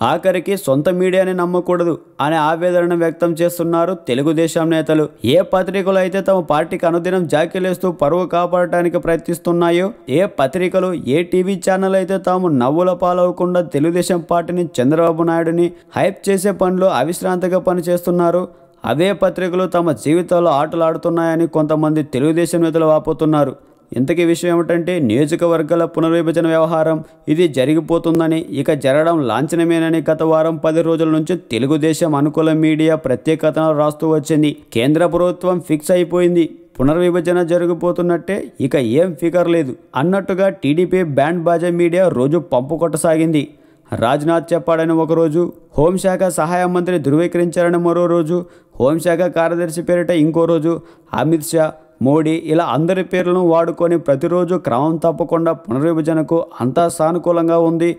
ఆఖరికి సొంత మీడియాని నమ్మకూడదు అనే ఆవేదన వ్యక్తం చేస్తున్నారు తెలుగుదేశం నేతలు. ఏ పత్రికలు అయితే తమ పార్టీకి అనుదినం జాకిలేస్తూ పరువు కాపాడటానికి ప్రయత్నిస్తున్నాయో ఏ పత్రికలు ఏ టీవీ ఛానల్ అయితే తాము నవ్వుల పాలవకుండా తెలుగుదేశం పార్టీని చంద్రబాబు నాయుడుని హైప్ చేసే పనులు అవిశ్రాంతిగా పనిచేస్తున్నారు అవే పత్రికలు తమ జీవితాల్లో ఆటలాడుతున్నాయని కొంతమంది తెలుగుదేశం నేతలు వాపోతున్నారు. ఇంతకీ విషయం ఏమిటంటే నియోజకవర్గాల పునర్విభజన వ్యవహారం ఇది జరిగిపోతుందని ఇక జరగడం లాంఛనమేనని గత వారం పది రోజుల నుంచి తెలుగుదేశం అనుకూల మీడియా ప్రత్యేకతను రాస్తూ వచ్చింది. కేంద్ర ప్రభుత్వం ఫిక్స్ అయిపోయింది. పునర్విభజన జరిగిపోతున్నట్టే ఇక ఏం ఫిగర్ లేదు అన్నట్టుగా టీడీపీ బ్యాండ్ బాజా మీడియా రోజు పంపు కొట్టసాగింది. రాజ్నాథ్ చెప్పాడని ఒకరోజు హోంశాఖ సహాయ మంత్రి ధృవీకరించారని మరో రోజు హోంశాఖ కార్యదర్శి పేరిట ఇంకో రోజు అమిత్ షా మోడీ ఇలా అందరి పేర్లను వాడుకొని ప్రతిరోజు క్రమం తప్పకుండా పునర్విభజనకు అంతా సానుకూలంగా ఉంది.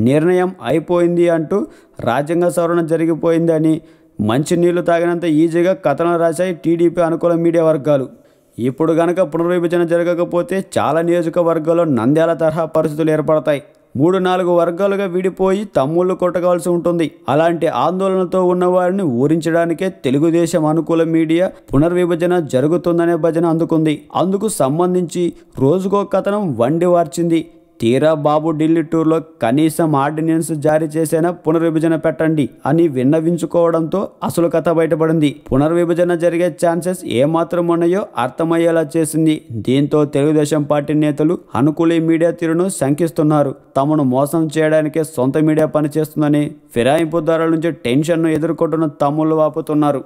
నిర్ణయం అయిపోయింది అంటూ రాజ్యాంగ సవరణ జరిగిపోయిందని మంచినీళ్ళు తాగినంత ఈజీగా కథనం రాశాయి టీడీపీ అనుకూల మీడియా వర్గాలు. ఇప్పుడు గనక పునర్విభజన జరగకపోతే చాలా నియోజకవర్గాల్లో నంద్యాల తరహా పరిస్థితులు ఏర్పడతాయి. మూడు నాలుగు వర్గాలుగా విడిపోయి తమ్ముళ్ళు కొట్టగాల్సి ఉంటుంది. అలాంటి ఆందోళనతో ఉన్నవారిని ఊరించడానికే తెలుగుదేశం అనుకూల మీడియా పునర్విభజన జరుగుతుందనే భజన అందుకుంది. అందుకు సంబంధించి రోజుకో కథనం వండి వార్చింది. తీరా బాబు ఢిల్లీ టూర్లో కనీసం ఆర్డినెన్స్ జారీ చేసేనా పునర్విభజన పెట్టండి అని విన్నవించుకోవడంతో అసలు కథ బయటపడింది. పునర్విభజన జరిగే ఛాన్సెస్ ఏమాత్రం ఉన్నాయో అర్థమయ్యేలా చేసింది. దీంతో తెలుగుదేశం పార్టీ నేతలు అనుకూల మీడియా తీరును శంకిస్తున్నారు. తమను మోసం చేయడానికే సొంత మీడియా పనిచేస్తుందని ఫిరాయింపుదారుల నుంచి టెన్షన్ను ఎదుర్కొంటున్న తమ్ముళ్ళు వాపుతున్నారు.